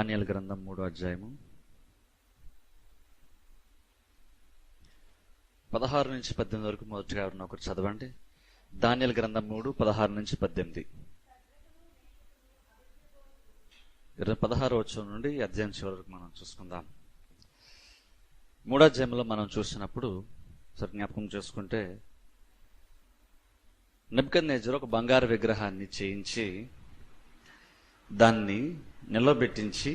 దానియల్ గ్రంథం మూడో అధ్యాయము. పదహారు నుంచి పద్దెనిమిది వరకు మొదటిగా ఉన్న ఒకటి చదవండి. దానియల్ గ్రంథం మూడు పదహారు నుంచి పద్దెనిమిది. ఇరవై పదహారు వచ్చం నుండి ఈ అధ్యాయం చివరి వరకు మనం చూసుకుందాం. మూడో అధ్యాయంలో మనం చూసినప్పుడు సరి జ్ఞాపకం చేసుకుంటే నెబ్కద్నేజర్ ఒక బంగారు విగ్రహాన్ని చేయించి దాన్ని నిలబెట్టించి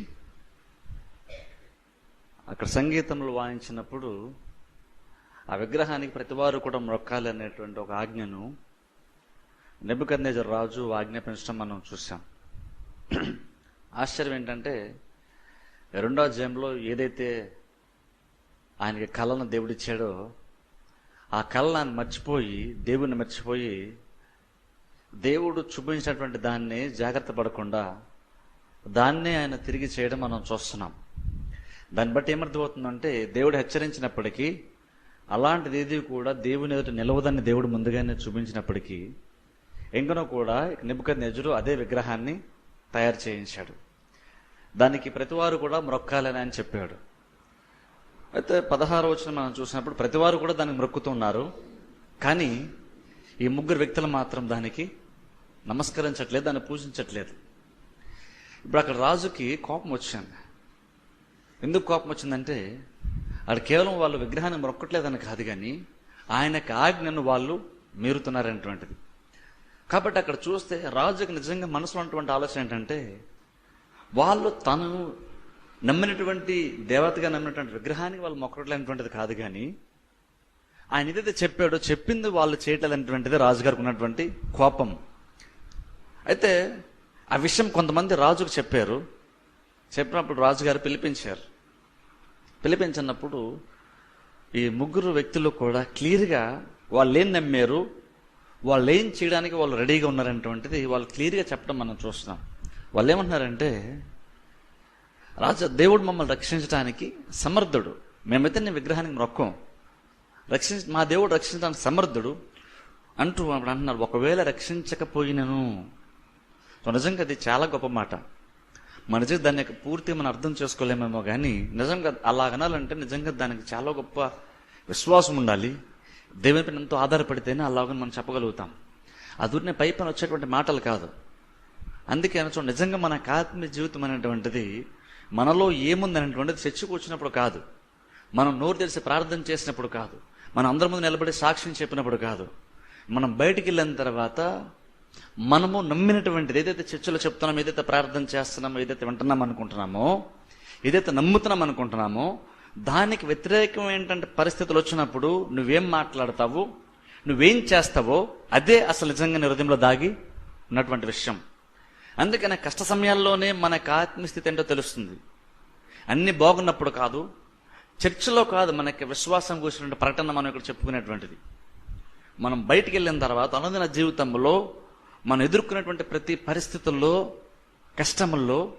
అక్కడ సంగీతంలో వాయించినప్పుడు ఆ విగ్రహానికి ప్రతివారు కూడా మొక్కాలి అనేటువంటి ఒక ఆజ్ఞను నెబుకర్నేజర్ రాజు ఆజ్ఞాపించడం మనం చూసాం ఆశ్చర్యం ఏంటంటే రెండో అధ్యాయంలో ఏదైతే ఆయనకి కళను దేవుడిచ్చాడో ఆ కళను ఆయన మర్చిపోయి దేవుణ్ణి మర్చిపోయి దేవుడు చూపించినటువంటి దాన్ని జాగ్రత్త పడకుండా దాన్నే ఆయన తిరిగి చేయడం మనం చూస్తున్నాం. దాన్ని బట్టి ఏమర్థమవుతుందంటే దేవుడు హెచ్చరించినప్పటికీ అలాంటిది ఏది కూడా దేవుని ఎదుట నిలవదని దేవుడు ముందుగానే చూపించినప్పటికీ ఎంకనో కూడా నిపుక నెజరు అదే విగ్రహాన్ని తయారు చేయించాడు. దానికి ప్రతివారు కూడా మ్రొక్కాలని అని చెప్పాడు. అయితే పదహారు వచ్చిన మనం చూసినప్పుడు ప్రతివారు కూడా దానికి మ్రొక్కుతున్నారు కానీ ఈ ముగ్గురు వ్యక్తులు మాత్రం దానికి నమస్కరించట్లేదు దాన్ని పూజించట్లేదు. ఇప్పుడు అక్కడ రాజుకి కోపం వచ్చింది. ఎందుకు కోపం వచ్చిందంటే అక్కడ కేవలం వాళ్ళు విగ్రహాన్ని మొక్కట్లేదని కాదు కానీ ఆయనకి ఆజ్ఞను వాళ్ళు మీరుతున్నారనేటువంటిది. కాబట్టి అక్కడ చూస్తే రాజుకి నిజంగా మనసులో ఉన్నటువంటి ఆలోచన ఏంటంటే వాళ్ళు తను నమ్మినటువంటి దేవతగా నమ్మినటువంటి విగ్రహానికి వాళ్ళు మొక్కట్లేనటువంటిది కాదు కానీ ఆయన ఏదైతే చెప్పాడో చెప్పింది వాళ్ళు చేయట్లేదనేటువంటిది రాజుగారికి ఉన్నటువంటి కోపం. అయితే ఆ విషయం కొంతమంది రాజుకు చెప్పారు. చెప్పినప్పుడు రాజుగారు పిలిపించారు. పిలిపించినప్పుడు ఈ ముగ్గురు వ్యక్తులు కూడా క్లియర్గా వాళ్ళు ఏం నమ్మారు వాళ్ళు ఏం చేయడానికి వాళ్ళు రెడీగా ఉన్నారంటువంటిది వాళ్ళు క్లియర్గా చెప్పడం మనం చూస్తున్నాం. వాళ్ళు ఏమంటున్నారంటే రాజు దేవుడు మమ్మల్ని రక్షించడానికి సమర్థుడు. మేమైతే నీ విగ్రహానికి మొక్కం. రక్షించ మా దేవుడు రక్షించడానికి సమర్థుడు అంటూ అప్పుడు అంటున్నారు ఒకవేళ రక్షించకపోయినను నిజంగా అది చాలా గొప్ప మాట. మన నిజంగా దాన్ని యొక్క మనం అర్థం చేసుకోలేమేమో కానీ నిజంగా అలా అనాలంటే నిజంగా దానికి చాలా గొప్ప విశ్వాసం ఉండాలి. దేవుని పైన ఎంతో ఆధారపడితేనే అలాగని మనం చెప్పగలుగుతాం. అదురిని పై పని వచ్చేటువంటి మాటలు కాదు. అందుకే అనొచ్చు నిజంగా మన ఆత్మీయ జీవితం అనేటువంటిది మనలో ఏముంది అనేటువంటిది చర్చకు వచ్చినప్పుడు కాదు. మనం నోరు తెలిసి ప్రార్థన చేసినప్పుడు కాదు. మనం అందరి ముందు నిలబడి సాక్ష్యం చెప్పినప్పుడు కాదు. మనం బయటికి వెళ్ళిన తర్వాత మనము నమ్మినటువంటిది ఏదైతే చర్చలో చెప్తున్నామో ఏదైతే ప్రార్థన చేస్తున్నామో ఏదైతే వింటున్నాం అనుకుంటున్నామో ఏదైతే నమ్ముతున్నాం అనుకుంటున్నామో దానికి వ్యతిరేకం ఏంటంటే పరిస్థితులు వచ్చినప్పుడు నువ్వేం మాట్లాడతావు నువ్వేం చేస్తావో అదే అసలు నిజంగా నీ హృదయంలో దాగి ఉన్నటువంటి విషయం. అందుకనే కష్ట సమయాల్లోనే మనకు ఆత్మస్థితి ఏంటో తెలుస్తుంది. అన్ని బాగున్నప్పుడు కాదు చర్చిలో కాదు మనకి విశ్వాసం కూర్చున్న ప్రకటన మనం ఇక్కడ చెప్పుకునేటువంటిది. మనం బయటికి వెళ్ళిన తర్వాత అనుదిన జీవితంలో మనం ఎదుర్కొనేటువంటి ప్రతి పరిస్థితుల్లో కష్టముల్లో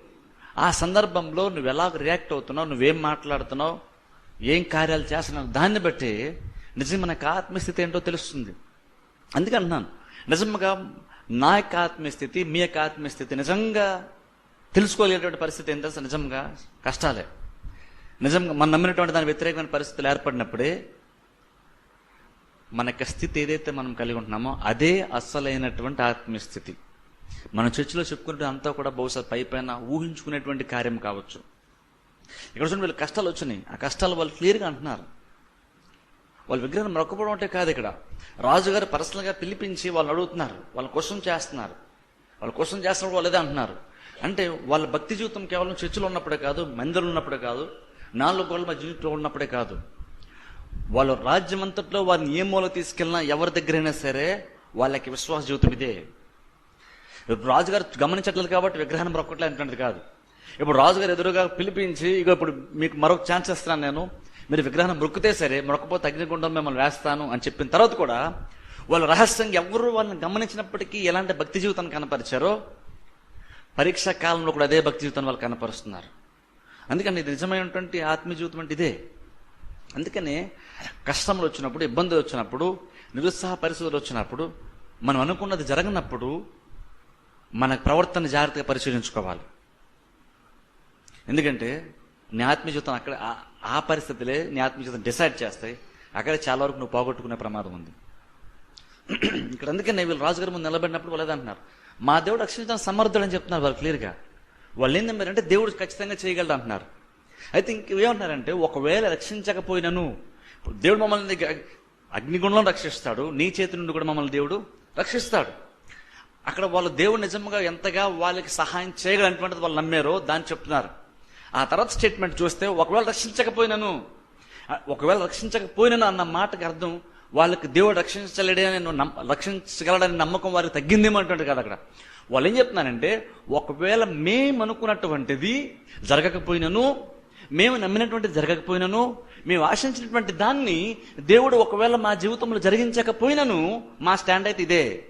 ఆ సందర్భంలో నువ్వు ఎలా రియాక్ట్ అవుతున్నావు నువ్వేం మాట్లాడుతున్నావు ఏం కార్యాలు చేస్తున్నావు దాన్ని బట్టి నిజం మనకు ఆత్మస్థితి ఏంటో తెలుస్తుంది. అందుకే అంటున్నాను నిజంగా నా యొక్క ఆత్మస్థితి మీ యొక్క ఆత్మస్థితి నిజంగా తెలుసుకోలేటువంటి పరిస్థితి ఏంటో నిజంగా కష్టాలే. నిజంగా మనం నమ్మినటువంటి దాని వ్యతిరేకమైన పరిస్థితులు ఏర్పడినప్పుడే మన యొక్క స్థితి ఏదైతే మనం కలిగి ఉంటున్నామో అదే అస్సలైనటువంటి ఆత్మీయస్థితి. మన చర్చిలో చెప్పుకుంటే అంతా కూడా బహుశా పై పైన ఊహించుకునేటువంటి కార్యం కావచ్చు. ఇక్కడ చూడండి వీళ్ళు కష్టాలు వచ్చినాయి. ఆ కష్టాలు వాళ్ళు క్లియర్గా అంటున్నారు. వాళ్ళు విగ్రహం మొక్కపోవడం అంటే కాదు ఇక్కడ. రాజుగారు పర్సనల్గా పిలిపించి వాళ్ళు అడుగుతున్నారు. వాళ్ళ కోసం చేస్తున్నారు. వాళ్ళ కోసం చేస్తున్నప్పుడు వాళ్ళు ఏదో అంటున్నారు. అంటే వాళ్ళ భక్తి జీవితం కేవలం చర్చిలో ఉన్నప్పుడే కాదు మందిరం ఉన్నప్పుడే కాదు నాలుగు గోళ్ళ మధ్య జీవితంలో ఉన్నప్పుడే కాదు. వాళ్ళు రాజ్యం అంతట్లో వారిని ఏ మూల తీసుకెళ్ళినా ఎవరి దగ్గరైనా సరే వాళ్ళకి విశ్వాస జీవితం ఇదే. ఇప్పుడు రాజుగారు గమనించట్లేదు కాబట్టి విగ్రహాన్ని బ్రొక్కట్లే అంటున్నది కాదు. ఇప్పుడు రాజుగారు ఎదురుగా పిలిపించి ఇక ఇప్పుడు మీకు మరొక ఛాన్స్ ఇస్తున్నాను నేను. మీరు విగ్రహం మొక్కితే సరే మొక్కపోతే అగ్నిగుండం మిమ్మల్ని వేస్తాను అని చెప్పిన తర్వాత కూడా వాళ్ళు రహస్యంగా ఎవరు వాళ్ళని గమనించినప్పటికీ ఎలాంటి భక్తి జీవితాన్ని కనపరిచారో పరీక్షా కాలంలో కూడా అదే భక్తి జీవితాన్ని వాళ్ళు కనపరుస్తున్నారు. అందుకని ఇది నిజమైనటువంటి ఆత్మీయ జీవితం అంటే ఇదే. అందుకనే కష్టములు వచ్చినప్పుడు ఇబ్బందులు వచ్చినప్పుడు నిరుత్సాహ పరిస్థితులు వచ్చినప్పుడు మనం అనుకున్నది జరగనప్పుడు మన ప్రవర్తన జాగ్రత్తగా పరిశీలించుకోవాలి. ఎందుకంటే నీ ఆత్మీయ అక్కడ ఆ- పరిస్థితులే నీ డిసైడ్ చేస్తాయి. అక్కడే చాలా వరకు నువ్వు పోగొట్టుకునే ప్రమాదం ఉంది. ఇక్కడ అందుకనే వీళ్ళు రాజుగారి ముందు నిలబడినప్పుడు వాళ్ళు అంటున్నారు మా దేవుడు రక్షించడానికి సమర్థుడు అని చెప్తున్నారు వాళ్ళు క్లియర్గా. వాళ్ళు ఏంటంటే దేవుడు ఖచ్చితంగా చేయగలడు అంటున్నారు. అయితే ఇంకేమంటున్నారంటే ఒకవేళ రక్షించకపోయినను దేవుడు మమ్మల్ని అగ్నిగుణంలో రక్షిస్తాడు నీ చేతి నుండి కూడా మమ్మల్ని దేవుడు రక్షిస్తాడు. అక్కడ వాళ్ళు దేవుడు నిజంగా ఎంతగా వాళ్ళకి సహాయం చేయగలటువంటిది వాళ్ళు నమ్మారో దాన్ని చెప్తున్నారు. ఆ తర్వాత స్టేట్మెంట్ చూస్తే ఒకవేళ రక్షించకపోయినను ఒకవేళ రక్షించకపోయినను అన్న మాటకి అర్థం వాళ్ళకి దేవుడు రక్షించలేడని నమ్మ- రక్షించగలడని నమ్మకం వారికి తగ్గిందేమో అంటుంటే కదా అక్కడ. వాళ్ళు ఏం చెప్తున్నారంటే ఒకవేళ మేము అనుకున్నటువంటిది జరగకపోయినను మేము నమ్మినటువంటి జరగకపోయినను మేము ఆశించినటువంటి దాన్ని దేవుడు ఒకవేళ మా జీవితంలో జరిగించకపోయినను మా స్టాండ్ అయితే ఇదే.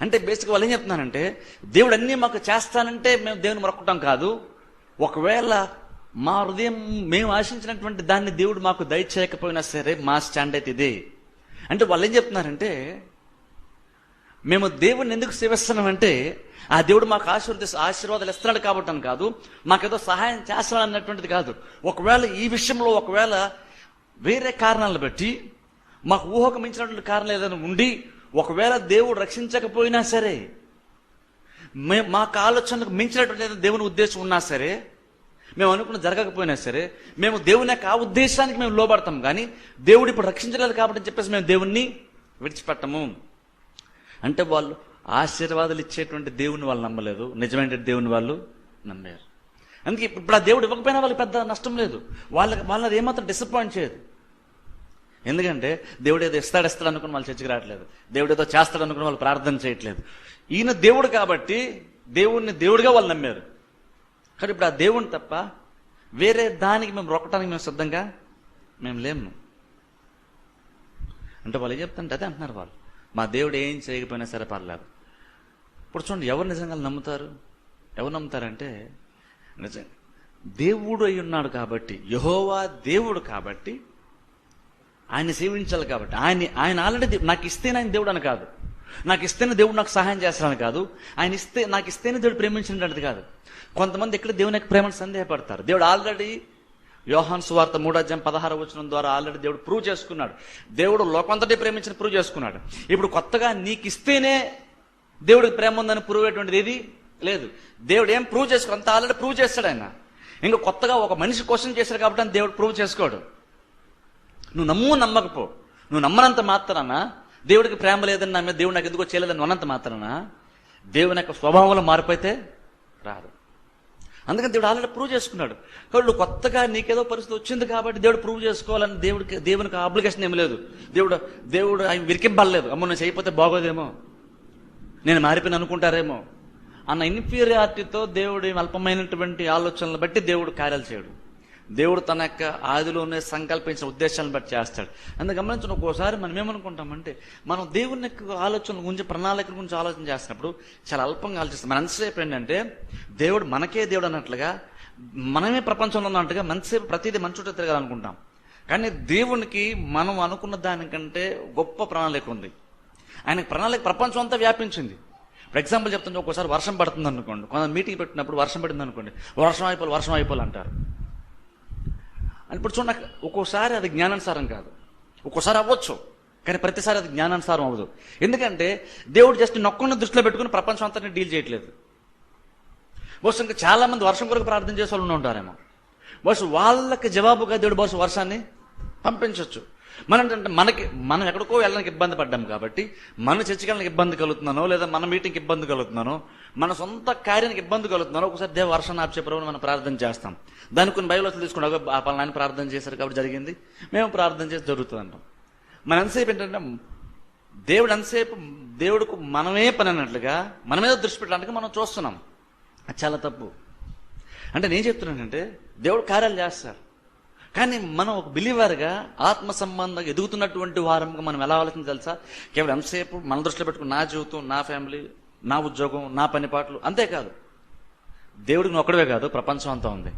అంటే బేసిక్ వాళ్ళు ఏం చెప్తున్నానంటే దేవుడు అన్నీ మాకు చేస్తానంటే మేము దేవుని మొరక్కటం కాదు. ఒకవేళ మా హృదయం మేము ఆశించినటువంటి దాన్ని దేవుడు మాకు దయచేయకపోయినా సరే మా స్టాండ్ అయితే ఇదే. అంటే వాళ్ళు ఏం చెప్తున్నారంటే మేము దేవుడిని ఎందుకు సేవిస్తున్నామంటే ఆ దేవుడు మాకు ఆశీర్వది ఆశీర్వాదాలు ఇస్తున్నాడు కాబట్టి అని కాదు మాకేదో సహాయం చేస్తున్నాడు అన్నటువంటిది కాదు. ఒకవేళ ఈ విషయంలో ఒకవేళ వేరే కారణాలను బట్టి మాకు ఊహకు మించినటువంటి కారణాలు ఏదైనా ఉండి ఒకవేళ దేవుడు రక్షించకపోయినా సరే మే మాకు ఆలోచనకు మించినటువంటి ఏదైనా దేవుని ఉద్దేశం ఉన్నా సరే మేము అనుకున్న జరగకపోయినా సరే మేము దేవుని యొక్క ఆ ఉద్దేశానికి మేము లోబడతాం కానీ దేవుడు ఇప్పుడు రక్షించలేదు కాబట్టి చెప్పేసి మేము దేవుణ్ణి విడిచిపెట్టము. అంటే వాళ్ళు ఆశీర్వాదాలు ఇచ్చేటువంటి దేవుని వాళ్ళు నమ్మలేదు. నిజమైన దేవుని వాళ్ళు నమ్మారు. అందుకే ఇప్పుడు ఆ దేవుడు ఇవ్వకపోయినా వాళ్ళకి పెద్ద నష్టం లేదు. వాళ్ళకి వాళ్ళది ఏమాత్రం డిసప్పాయింట్ చేయదు. ఎందుకంటే దేవుడు ఏదో ఇస్తాడు ఇస్తాడు అనుకుని వాళ్ళు చర్చకి రావట్లేదు. దేవుడు ఏదో చేస్తాడు అనుకుని వాళ్ళు ప్రార్థన చేయట్లేదు. ఈయన దేవుడు కాబట్టి దేవుణ్ణి దేవుడిగా వాళ్ళు నమ్మారు. కానీ ఇప్పుడు ఆ దేవుణ్ణి తప్ప వేరే దానికి మేము రొక్కటానికి మేము సిద్ధంగా మేము లేము. అంటే వాళ్ళు ఏం చెప్తుంటే అదే అంటున్నారు వాళ్ళు. మా దేవుడు ఏం చేయకపోయినా సరే పర్లేదు. ఇప్పుడు చూడండి ఎవరు నిజంగా నమ్ముతారు? ఎవరు నమ్ముతారంటే నిజంగా దేవుడు అయి ఉన్నాడు కాబట్టి యహోవా దేవుడు కాబట్టి ఆయన సేవించాలి కాబట్టి ఆయన ఆయన ఆల్రెడీ నాకు ఇస్తేనే ఆయన దేవుడు అని కాదు. నాకు ఇస్తేనే దేవుడు నాకు సహాయం చేస్తాడని కాదు. ఆయన ఇస్తే నాకు ఇస్తేనే దేవుడు ప్రేమించినట్టు కాదు. కొంతమంది ఇక్కడ దేవుని యొక్క ప్రేమను సందేహపడతారు. దేవుడు ఆల్రెడీ యోహాన్ సువార్త మూడాధ్యాయం పదహార వచనం ద్వారా ఆల్రెడీ దేవుడు ప్రూవ్ చేసుకున్నాడు. దేవుడు లోకంతటి ప్రేమించిన ప్రూవ్ చేసుకున్నాడు. ఇప్పుడు కొత్తగా నీకు ఇస్తేనే దేవుడికి ప్రేమ ఉందని ప్రూవ్ అయ్యేటువంటిది ఏది? లేదు. దేవుడు ఏం ప్రూవ్ చేసుకో అంత ఆల్రెడీ ప్రూవ్ చేస్తాడు ఆయన. ఇంకా కొత్తగా ఒక మనిషి క్వశ్చన్ చేశాడు కాబట్టి దేవుడు ప్రూవ్ చేసుకోడు. నువ్వు నమ్ము నమ్మకపో. నువ్వు నమ్మనంత మాత్రాన దేవుడికి ప్రేమ లేదని నా మీద దేవుడు నాకు ఎందుకో చేయలేదని అన్నంత మాత్రాన దేవుని యొక్క స్వభావంలో మార్పు అయితే రాదు. అందుకని దేవుడు ఆల్రెడీ ప్రూవ్ చేసుకున్నాడు. కాబట్టి నువ్వు కొత్తగా నీకేదో పరిస్థితి వచ్చింది కాబట్టి దేవుడు ప్రూవ్ చేసుకోవాలని దేవుడికి దేవునికి ఆబ్లిగేషన్ ఏం లేదు. దేవుడు దేవుడు ఆయన విరికింపలేదు అమ్మ నేను చేయకపోతే బాగోదేమో. నేను మారిపోయిన అనుకుంటారేమో. అన్న ఇన్ఫీరియారిటీతో దేవుడి అల్పమైనటువంటి ఆలోచనలు బట్టి దేవుడు కార్యాలు చేయడు. దేవుడు తన యొక్క ఆదిలోనే సంకల్పించిన ఉద్దేశాలను బట్టి చేస్తాడు. అందుకు గమనించిన ఒక్కోసారి మనం ఏమనుకుంటామంటే మనం దేవుని యొక్క ఆలోచనల గురించి ప్రణాళికల గురించి ఆలోచన చేస్తున్నప్పుడు చాలా అల్పంగా ఆలోచిస్తాం. మన ఎంతసేపు ఏంటంటే దేవుడు మనకే దేవుడు అన్నట్లుగా మనమే ప్రపంచంలో ఉన్నట్టుగా మనసేపు ప్రతిదీ మన చుట్టూ తిరగాలనుకుంటాం. కానీ దేవునికి మనం అనుకున్న దానికంటే గొప్ప ప్రణాళిక ఉంది. ఆయనకు ప్రణాళిక ప్రపంచం అంతా వ్యాపించింది. ఫర్ ఎగ్జాంపుల్ చెప్తుంటే ఒక్కోసారి వర్షం పడుతుంది అనుకోండి. కొంత మీటింగ్ పెట్టినప్పుడు వర్షం పడింది అనుకోండి. వర్షం అయిపోవాలి వర్షం అయిపోవాలి అంటారు. అని ఇప్పుడు చూడండి ఒక్కోసారి అది జ్ఞానానుసారం కాదు. ఒక్కోసారి అవ్వచ్చు కానీ ప్రతిసారి అది జ్ఞానానుసారం అవ్వదు. ఎందుకంటే దేవుడు జస్ట్ నొక్కను దృష్టిలో పెట్టుకుని ప్రపంచం అంతా డీల్ చేయట్లేదు. బహుశా ఇంకా చాలామంది వర్షం కొరకు ప్రార్థన చేసే వాళ్ళు ఉంటారేమో. బహుశా వాళ్ళకి జవాబుగా దేవుడు బహుశా వర్షాన్ని పంపించవచ్చు మన అంటే మనకి మనం ఎక్కడికో వెళ్ళడానికి ఇబ్బంది పడ్డాం కాబట్టి మన చర్చికి వెళ్ళడానికి ఇబ్బంది కలుగుతున్నానో లేదా మన మీటింగ్కి ఇబ్బంది కలుగుతున్నానో మన సొంత కార్యానికి ఇబ్బంది కలుగుతున్నానో ఒకసారి దేవ వర్షం ఆప్చే ప్రభు మనం ప్రార్థన చేస్తాం. దానికి కొన్ని బైబిల్ తీసుకుంటే ఆ పలానాన్ని ప్రార్థన చేశారు కాబట్టి జరిగింది. మేము ప్రార్థన చేసి జరుగుతుంది అంటాం. మన ఎంతసేపు ఏంటంటే దేవుడు ఎంతసేపు దేవుడికి మనమే పని అన్నట్లుగా మన మీద దృష్టి పెట్టడానికి మనం చూస్తున్నాం. అది చాలా తప్పు. అంటే నేను చెప్తున్నానంటే దేవుడు కార్యాలు చేస్తారు. కానీ మనం ఒక బిలీవర్గా ఆత్మ సంబంధంగా ఎదుగుతున్నటువంటి వారంగా మనం ఎలా ఆలోచించి తెలుసా? కేవలం ఎంతసేపు మన దృష్టిలో పెట్టుకుని నా జీవితం నా ఫ్యామిలీ నా ఉద్యోగం నా పని పాటలు అంతేకాదు దేవుడికి నువ్వు ఒక్కడవే కాదు ప్రపంచం అంతా ఉంది.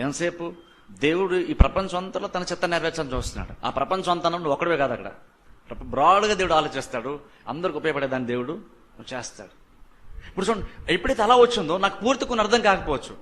ఎంతసేపు దేవుడు ఈ ప్రపంచం అంతలో తన చిత్త నెరవేర్చని చూస్తున్నాడు. ఆ ప్రపంచం అంతా నువ్వు ఒక్కడవే కాదు అక్కడ. బ్రాడ్గా దేవుడు ఆలోచిస్తాడు. అందరికి ఉపయోగపడేదాన్ని దేవుడు చేస్తాడు. ఇప్పుడు చూడండి ఎప్పుడైతే అలా వచ్చిందో నాకు పూర్తి కొన్ని అర్థం కాకపోవచ్చు.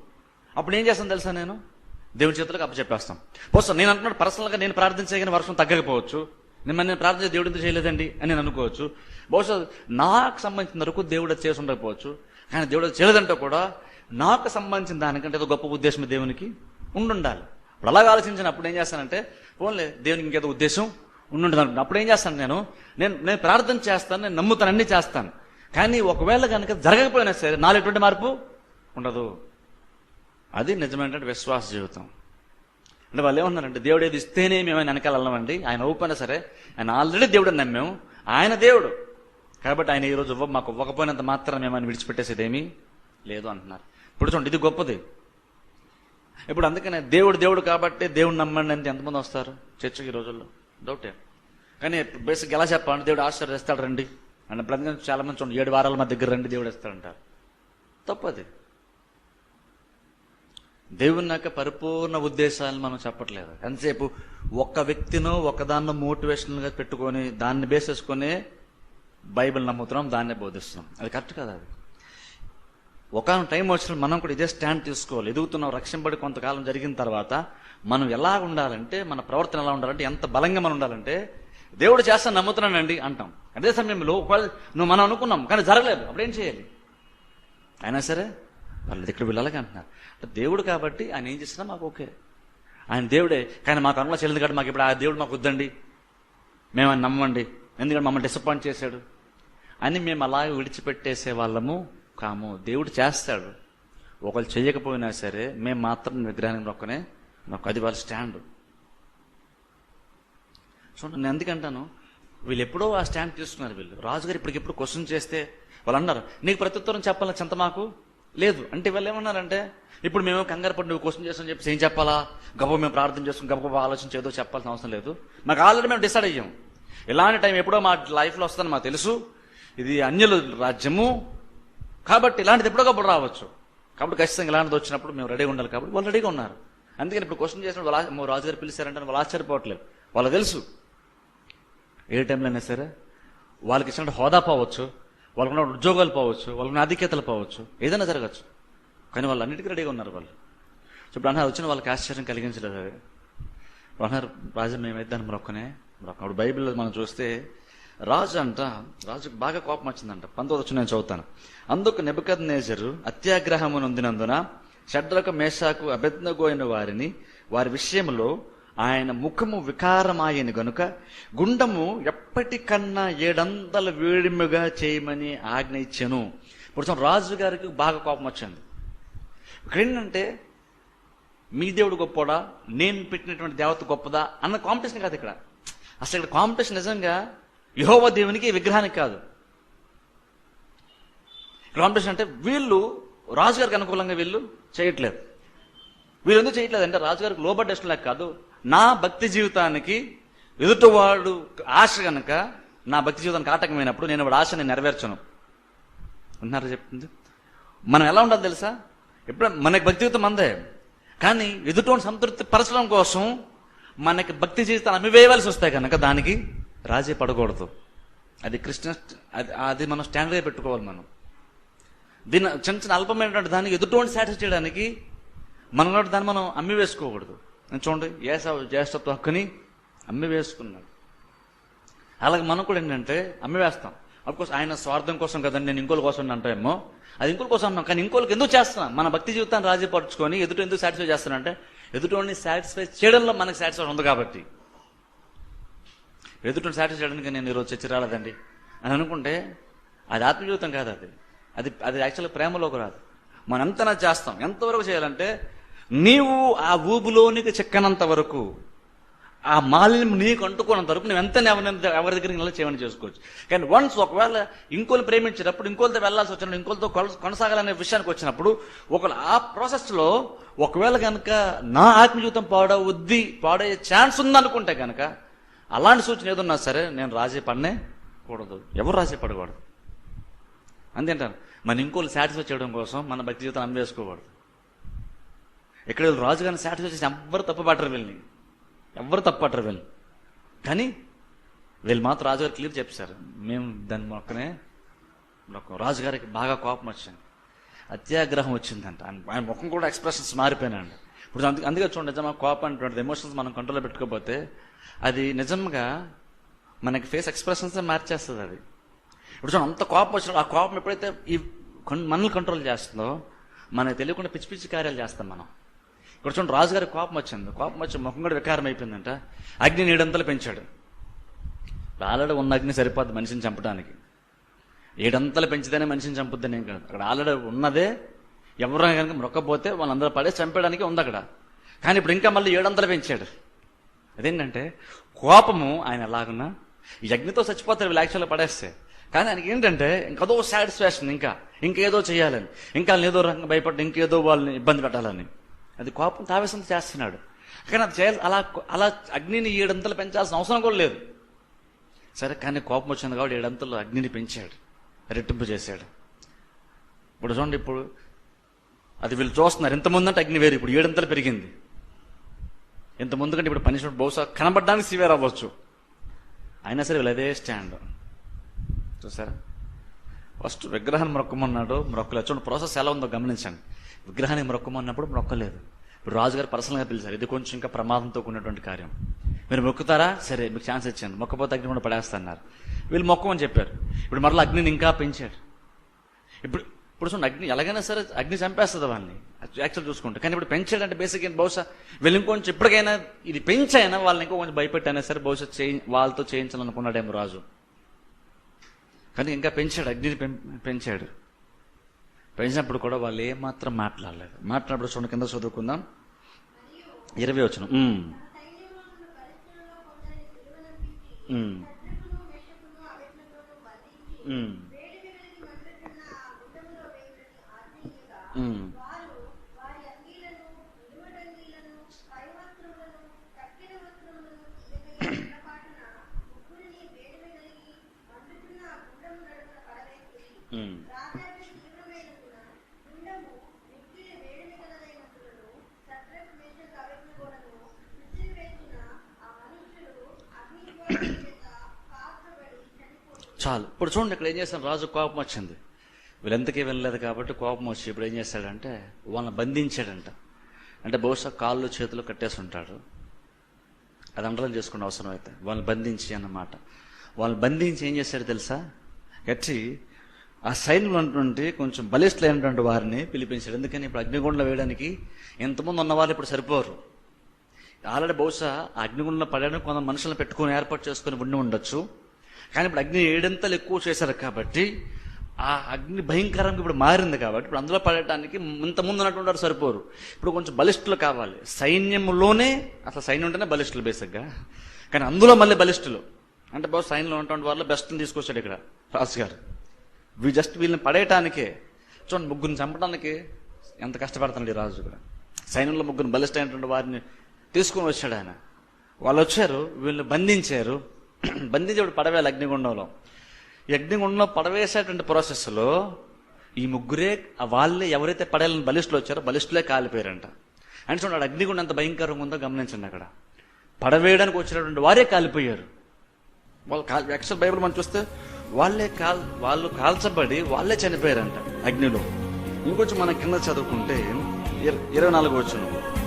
అప్పుడు ఏం చేస్తాను తెలుసా నేను? దేవుని చేతులకు అప్పచెప్పేస్తాం. పోస్తా నేను అంటున్నాడు పర్సనల్గా నేను ప్రార్థించే కానీ వర్షం తగ్గకపోవచ్చు. నేను నేను ప్రార్థన దేవుడు ఎందుకు చేయలేదండి అని నేను అనుకోవచ్చు. బహుశా నాకు సంబంధించిన వరకు దేవుడు చేసి ఉండకపోవచ్చు. కానీ దేవుడు చేయలేదంటే కూడా నాకు సంబంధించిన దానికంటే ఏదో గొప్ప ఉద్దేశం దేవునికి ఉండుండాలి. ఇప్పుడు అలాగ ఆలోచించినప్పుడు ఏం చేస్తానంటే పోన్లే దేవునికి ఇంకేదో ఉద్దేశం ఉండుంటుంది అనుకుంటా. అప్పుడు ఏం చేస్తాను నేను? నేను నేను ప్రార్థన చేస్తాను నేను నమ్ముతాను చేస్తాను. కానీ ఒకవేళ కనుక జరగకపోయినా సరే నాలో ఎటువంటి మార్పు ఉండదు. అది నిజమైనటువంటి విశ్వాస జీవితం. అంటే వాళ్ళు ఏమన్నారంటే దేవుడు ఏది ఇస్తేనే మేము ఆయన వెనకాల వెళ్ళమండి. ఆయన ఒప్పుకున్నా సరే ఆయన ఆల్రెడీ దేవుడు నమ్మాము ఆయన దేవుడు. కాబట్టి ఆయన ఈరోజు ఇవ్వ మాకు ఇవ్వకపోయినంత మాత్రం మేము ఆయన విడిచిపెట్టేసేదేమీ లేదు అంటున్నారు. ఇప్పుడు చూడండి ఇది గొప్పది. ఇప్పుడు అందుకనే దేవుడు దేవుడు కాబట్టి దేవుడు నమ్మండి అంటే ఎంతమంది వస్తారు? చర్చకి ఈ రోజుల్లో. డౌటే కానీ బేసిక్ ఎలా చెప్పాలంటే దేవుడు ఆశ్చర్యస్తాడు రండి. అంటే ప్రతి చాలా మంది చూడండి ఏడు వారాల మా దగ్గర రండి దేవుడు ఇస్తాడంటారు. తప్పది. దేవుని యొక్క పరిపూర్ణ ఉద్దేశాలను మనం చెప్పట్లేదు. ఎంతసేపు ఒక్క వ్యక్తినో ఒకదాన్ని మోటివేషనల్గా పెట్టుకొని దాన్ని బేస్ చేసుకొని బైబిల్ నమ్ముతున్నాం దాన్నే బోధిస్తున్నాం. అది కరెక్ట్ కదా అది? ఒక టైం వచ్చిన మనం కూడా ఇదే స్టాండ్ తీసుకోవాలి. ఎదుగుతున్నాం రక్షింపడి కొంతకాలం జరిగిన తర్వాత మనం ఎలా ఉండాలంటే మన ప్రవర్తన ఎలా ఉండాలంటే ఎంత బలంగా మనం ఉండాలంటే దేవుడు చేస్తా నమ్ముతున్నానండి అంటాం. అదే సమయంలో ఒకవేళ నువ్వు మనం అనుకున్నాం కానీ జరగలేదు. అప్పుడు ఏం చేయాలి? అయినా సరే వాళ్ళు ఇక్కడ అలాగే అంటున్నారు. అంటే దేవుడు కాబట్టి ఆయన ఏం చేసినా మాకు ఓకే. ఆయన దేవుడే కానీ మాకు అనులో చెల్లింది కాబట్టి మాకు ఇప్పుడు ఆ దేవుడు మాకు వద్దండి. మేము ఆయన నమ్మండి ఎందుకంటే మమ్మల్ని డిసప్పాయింట్ చేశాడు. అని మేము అలాగే విడిచిపెట్టేసే వాళ్ళము కాము. దేవుడు చేస్తాడు. ఒకళ్ళు చేయకపోయినా సరే మేము మాత్రం విగ్రహానికి నొక్కనే నొక్క. అది వాళ్ళ స్టాండ్ చూడండి నేను ఎందుకంటాను వీళ్ళు ఎప్పుడో ఆ స్టాండ్ తీసుకున్నారు వీళ్ళు. రాజుగారు ఇప్పటికిప్పుడు క్వశ్చన్ చేస్తే వాళ్ళు అన్నారు నీకు ప్రత్యుత్తరం చెప్పాలని చింత మాకు? లేదు. అంటే వాళ్ళు ఏమన్నారంటే ఇప్పుడు మేము కంగారు పడి నువ్వు క్వశ్చన్ చేస్తామని చెప్పి ఏం చెప్పాలా? గొప్ప మేము ప్రార్థన చేసుకుని గొప్ప గొప్ప ఆలోచన ఏదో చెప్పాల్సిన అవసరం లేదు. మాకు ఆల్రెడీ మేము డిసైడ్ అయ్యాం. ఇలాంటి టైం ఎప్పుడో మా లైఫ్లో వస్తుందని మాకు తెలుసు. ఇది అన్యుల రాజ్యము. కాబట్టి ఇలాంటిది ఎప్పుడో గొప్ప రావచ్చు. కాబట్టి ఖచ్చితంగా ఇలాంటిది వచ్చినప్పుడు మేము రెడీగా ఉండాలి కాబట్టి వాళ్ళు రెడీగా ఉన్నారు. అందుకని ఇప్పుడు క్వశ్చన్ చేసినప్పుడు వాళ్ళ మా రాజుగారు పిలిచారంటే వాళ్ళు ఆశ్చర్యపోవట్లేదు. వాళ్ళు తెలుసు. ఏ టైంలో అయినా సరే వాళ్ళకి ఇచ్చినట్టు హోదా పోవచ్చు. వాళ్ళకున్న ఉద్యోగాలు పోవచ్చు వాళ్ళకున్న ఆధిక్యతలు పోవచ్చు ఏదైనా జరగచ్చు. కానీ వాళ్ళు అన్నిటికీ రెడీగా ఉన్నారు వాళ్ళు. సో ఇప్పుడు అన్నారు వచ్చిన వాళ్ళకి ఆశ్చర్యం కలిగించలేదు. అది ఇప్పుడు అన్నారు రాజు మేమైతే దాన్ని మొక్కనే అప్పుడు బైబిల్లో మనం చూస్తే రాజు అంట రాజుకు బాగా కోపం వచ్చిందంట. పంతొమ్మిది వచ్చి నేను చదువుతాను. అందుకు నెబద్ నేజరు అత్యాగ్రహమునందినందున షడ్రకు మేషాకు అభిజ్ఞగోయిన వారిని వారి విషయంలో ఆయన ముఖము వికారమాయను గనుక గుండము ఎప్పటికన్నా ఏడంతల వేడిముగా చేయమని ఆజ్ఞ ఇచ్చాను. ప్రస్తుతం రాజుగారికి రాజు గారికి బాగా కోపం వచ్చింది. ఇక్కడ ఏంటంటే మీ దేవుడు గొప్పోడా? నేను పెట్టినటువంటి దేవత గొప్పదా? అన్న కాంపిటీషన్ కాదు ఇక్కడ. అసలు ఇక్కడ కాంపిటీషన్ నిజంగా యహోవ దేవునికి విగ్రహానికి కాదు. కాంపిటీషన్ అంటే వీళ్ళు రాజుగారికి అనుకూలంగా వీళ్ళు చేయట్లేదు. వీళ్ళు ఎందుకు చేయట్లేదు అంటే రాజుగారికి లోబడ్డ ఇష్టం లేక కాదు. నా భక్తి జీవితానికి ఎదుటివాడు ఆశ కనుక నా భక్తి జీవితానికి ఆటకమైనప్పుడు నేను వాడు ఆశని నెరవేర్చను. ఉన్నారా చెప్తుంది మనం ఎలా ఉండాలి తెలుసా? ఎప్పుడు మనకి భక్తి జీవితం అందే. కానీ ఎదుటోని సంతృప్తి పరచడం కోసం మనకి భక్తి జీవితాన్ని అమ్మివేయవలసి వస్తాయి కనుక దానికి రాజీ పడకూడదు. అది కృష్ణ అది అది మనం స్టాండర్డ్గా పెట్టుకోవాలి మనం. దీని చిన్న చిన్న అల్పమైనటువంటి దానికి ఎదుటోని సాటిస్ చేయడానికి మనలో దాన్ని మనం అమ్మి వేసుకోకూడదు చూడండి ఏసావు జ్యేష్ఠత్వ హక్కుని అమ్మి వేసుకున్నాడు. అలాగే మనం కూడా ఏంటంటే అమ్మి వేస్తాం. అఫ్కోర్స్ ఆయన స్వార్థం కోసం కదండి నేను ఇంకోళ్ళ కోసం అంటామేమో అది ఇంకోళ్ళ కోసం అన్నాం కానీ ఇంకోళ్ళకి ఎందుకు చేస్తున్నాం? మన భక్తి జీవితాన్ని రాజీ పరుచుకొని ఎదుట ఎందుకు సాటిస్ఫై చేస్తానంటే ఎదుటోని సాటిస్ఫై చేయడంలో మనకు సాటిస్ఫై ఉంది కాబట్టి. ఎదుటోని సాటిస్ఫై చేయడానికి నేను ఈరోజు చర్చ రాలేదండి. అని అనుకుంటే అది ఆత్మజీవితం కాదు అది. అది అది యాక్చువల్గా ప్రేమలోకి రాదు. మనం ఎంతనా చేస్తాం. ఎంతవరకు చేయాలంటే నీవు ఆ ఊబులోనికి చెక్కనంత వరకు ఆ మాలిన్యం నీకు అంటుకున్నంత వరకు నువ్వు ఎంత ఎవరి ఎవరి దగ్గరికి చేయమని చేసుకోవచ్చు. కానీ వన్స్ ఒకవేళ ఇంకోళ్ళు ప్రేమించేటప్పుడు ఇంకోళ్ళతో వెళ్ళాల్సి వచ్చినప్పుడు ఇంకోళ్ళతో కొల- కొనసాగాలనే విషయానికి వచ్చినప్పుడు ఒకవేళ ఆ ప్రాసెస్లో ఒకవేళ కనుక నా ఆత్మజీవితం పాడవద్ది పాడయ్యే ఛాన్స్ ఉందనుకుంటే కనుక అలాంటి సూచన ఏదన్నా సరే నేను రాజీ పడనే కూడదు. ఎవరు రాజీ పడకూడదు? అంతేంటాను మన ఇంకోళ్ళు సాటిస్ఫై చేయడం కోసం మన భక్తి జీవితం అమ్మేసుకోకూడదు. ఇక్కడ వీళ్ళు రాజుగారిని సాటిస్ఫై చేసి ఎవ్వరు తప్పుపట్టరు వీళ్ళని. ఎవ్వరు తప్పట్టరు వీళ్ళు కానీ వీళ్ళు మాత్రం రాజుగారు క్లియర్ చెప్పారు మేము దాని మొక్కనే రాజుగారికి బాగా కోపం వచ్చింది. అత్యాగ్రహం వచ్చిందంట. ఆయన ఆయన ముఖం కూడా ఎక్స్ప్రెషన్స్ మారిపోయినాయండి. ఇప్పుడు అందుకే అందుకే చూడండి నిజమా కోపం అనేటువంటిది ఎమోషన్స్ మనం కంట్రోల్లో పెట్టుకోకపోతే అది నిజంగా మనకి ఫేస్ ఎక్స్ప్రెషన్స్ మార్చేస్తుంది అది. ఇప్పుడు చూడండి అంత కోపం వచ్చినప్పుడు ఆ కోపం ఎప్పుడైతే ఈ మనల్ని కంట్రోల్ చేస్తుందో మనకు తెలియకుండా పిచ్చి పిచ్చి కార్యాలు చేస్తాం మనం. ఇక్కడ చూడండి రాజుగారి కోపం వచ్చింది. కోపం వచ్చి ముఖం కూడా వికారం అయిపోయిందంట. అగ్ని ఏడంతలు పెంచాడు. ఆల్రెడీ ఉన్న అగ్ని సరిపోద్ది మనిషిని చంపడానికి. ఏడంతలు పెంచితేనే మనిషిని చంపుద్దని ఏం కాదు. అక్కడ ఆల్రెడీ ఉన్నదే ఎవరైనా కనుక మొక్కపోతే వాళ్ళందరూ పడే చంపడానికి ఉంది అక్కడ. కానీ ఇప్పుడు ఇంకా మళ్ళీ ఏడంతలు పెంచాడు. అదేంటంటే కోపము ఆయన ఎలాగున్నా ఈ అగ్నితో చచ్చిపోతారు వీళ్ళు యాక్చువల్గా పడేస్తే. కానీ ఆయనకి ఏంటంటే ఇంకదో సాటిస్ఫాక్షన్ ఇంకా. ఇంకేదో చేయాలని. ఇంకా వాళ్ళని ఏదో రకంగా భయపడి ఇంకేదో వాళ్ళని ఇబ్బంది పెట్టాలని. అది కోపం తావేసం చేస్తున్నాడు. కానీ అది చేయాలి అలా అలా అగ్నిని ఏడంతలు పెంచాల్సిన అవసరం కూడా లేదు. సరే కానీ కోపం వచ్చింది కాబట్టి ఏడంతలు అగ్నిని పెంచాడు. రెట్టింపు చేశాడు. ఇప్పుడు చూడండి ఇప్పుడు అది వీళ్ళు చూస్తున్నారు. ఇంతమంది అంటే అగ్ని వేరు ఇప్పుడు ఏడంతలు పెరిగింది. ఇంత కంటే ఇప్పుడు పనిష్మెంట్ బహుశా కనబడడానికి సివియర్ అవ్వచ్చు అయినా సరే వీళ్ళు అదే స్టాండ్. చూసారా? ఫస్ట్ విగ్రహాన్ని మ్రొక్కమన్నాడు మ్రొక్కలేదు. చూడండి ప్రాసెస్ ఎలా ఉందో గమనించండి. విగ్రహాన్ని మ్రొక్కమన్నప్పుడు మ్రొక్కలేదు. ఇప్పుడు రాజుగారు పర్సనల్గా పిలిచారు ఇది కొంచెం ఇంకా ప్రమాదంతో కూడినటువంటి కార్యం. మీరు మొక్కుతారా? సరే మీకు ఛాన్స్ ఇచ్చాను. మొక్కపోతే అగ్ని కూడా పడేస్తున్నారు. వీళ్ళు మొక్కమని చెప్పారు. ఇప్పుడు మరలా అగ్నిని ఇంకా పెంచాడు ఇప్పుడు ఇప్పుడు చూడండి అగ్ని ఎలాగైనా సరే అగ్ని చంపేస్తుంది వాళ్ళని. యాక్చువల్ చూసుకుంటే. కానీ ఇప్పుడు పెంచాడంటే బేసిక్ ఏంటి బహుశా వీళ్ళు ఇంకొంచెం ఇప్పటికైనా ఇది పెంచైనా వాళ్ళని ఇంకో కొంచెం భయపెట్టైనా సరే బహుశా చేయి వాళ్ళతో చేయించాలనుకున్నాడేమో రాజు. కానీ ఇంకా పెంచాడు అగ్నిని పెం- పెంచాడు. పెంచినప్పుడు కూడా వాళ్ళు ఏమాత్రం మాట్లాడలేదు. మాట్లాడినప్పుడు చూడండి కింద చదువుకుందాం. ఇరవై వచ్చిన Mm. చాలు. ఇప్పుడు చూడండి ఇక్కడ ఏం చేశాను రాజు కోపం వచ్చింది. వీళ్ళెంతకీ వెళ్ళలేదు కాబట్టి కోపం వచ్చి ఇప్పుడు ఏం చేశాడంటే వాళ్ళని బంధించాడంట. అంటే బహుశా కాళ్ళు చేతులు కట్టేసి ఉంటాడు. అది అండలం చేసుకున్న అవసరం అయితే వాళ్ళని బంధించి అన్నమాట. వాళ్ళని బంధించి ఏం చేశాడు తెలుసా? గట్టి ఆ సైన్యంలో ఉన్నటువంటి కొంచెం బలిష్ఠులైనటువంటి వారిని పిలిపించాడు. ఎందుకని? ఇప్పుడు అగ్నిగుండంలో వేయడానికి ఎంతమంది ఉన్నవారు ఇప్పుడు సరిపోరు. ఆల్రెడీ బహుశా ఆ అగ్నిగుండంలో పడడానికి కొంత మనుషులను పెట్టుకొని ఏర్పాటు చేసుకొని ఉండి ఉండొచ్చు. కానీ ఇప్పుడు అగ్ని ఏడంతలు ఎక్కువ చేశారు కాబట్టి ఆ అగ్ని భయంకరంగా ఇప్పుడు మారింది కాబట్టి ఇప్పుడు అందులో పడటానికి ఇంత ముందు ఉన్నటువంటి వారు సరిపోరు. ఇప్పుడు కొంచెం బలిష్ఠులు కావాలి. సైన్యంలోనే అసలు సైన్యం ఉంటేనే బలిష్ఠులు బేసిక్గా. కానీ అందులో మళ్ళీ బలిష్ఠులు. అంటే బాబు సైన్యంలో ఉన్నటువంటి వాళ్ళు బెస్ట్ని తీసుకొచ్చాడు ఇక్కడ రాజు గారు. వీ జస్ట్ వీళ్ళని పడేయటానికే. చూడండి ముగ్గురిని చంపడానికి ఎంత కష్టపడుతున్నాడు ఈ రాజు కూడా. సైన్యంలో ముగ్గురు బలిష్టమైనటువంటి వారిని తీసుకుని వచ్చాడు ఆయన. వాళ్ళు వచ్చారు వీళ్ళని బంధించారు. బంధించేవాడు పడవేయాలి అగ్నిగుండంలో. ఈ అగ్నిగుండంలో పడవేసేటువంటి ప్రాసెస్లో ఈ ముగ్గురే ఆ వాళ్ళే ఎవరైతే పడేయాలని బలిష్ఠులు వచ్చారో బలిష్ఠులే కాలిపోయారంట. అంటే చూడండి అగ్నిగుండం ఎంత భయంకరంగా ఉందో గమనించండి అక్కడ. పడవేయడానికి వచ్చినటువంటి వారే కాలిపోయారు. వాళ్ళు కాల్ యాక్చువల్ బైబిల్ మనం చూస్తే వాళ్ళే కాల్ వాళ్ళు కాల్చబడి వాళ్ళే చనిపోయారంట అగ్నిలో. ఇంకొంచెం మన కింద చదువుకుంటే ఇర- ఇరవై నాలుగు వచ్చును